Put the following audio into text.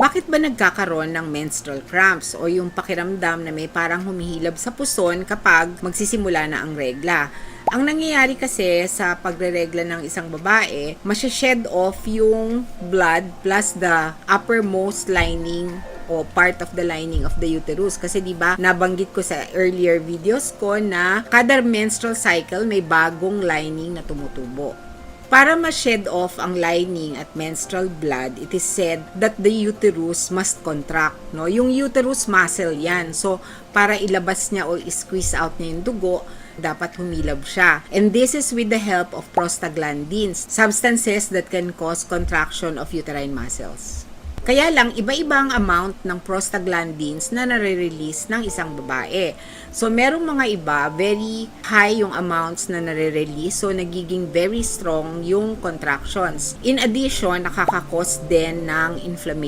Bakit ba nagkakaroon ng menstrual cramps o yung pakiramdam na may parang humihilab sa puson kapag magsisimula na ang regla? Ang nangyayari kasi sa pagre-regla ng isang babae, masya-shed off yung blood plus the uppermost lining o part of the lining of the uterus kasi 'di ba nabanggit ko sa earlier videos ko na kada menstrual cycle may bagong lining na tumutubo. Para ma-shed off ang lining at menstrual blood, it is said that the uterus must contract. No? Yung uterus muscle yan. So, para ilabas niya o squeeze out niya yung dugo, dapat humilab siya. And this is with the help of prostaglandins, substances that can cause contraction of uterine muscles. Kaya lang, iba-iba ang amount ng prostaglandins na nare-release ng isang babae. So, merong mga iba, very high yung amounts na nare-release. So, nagiging very strong yung contractions. In addition, nakakakos din ng inflammation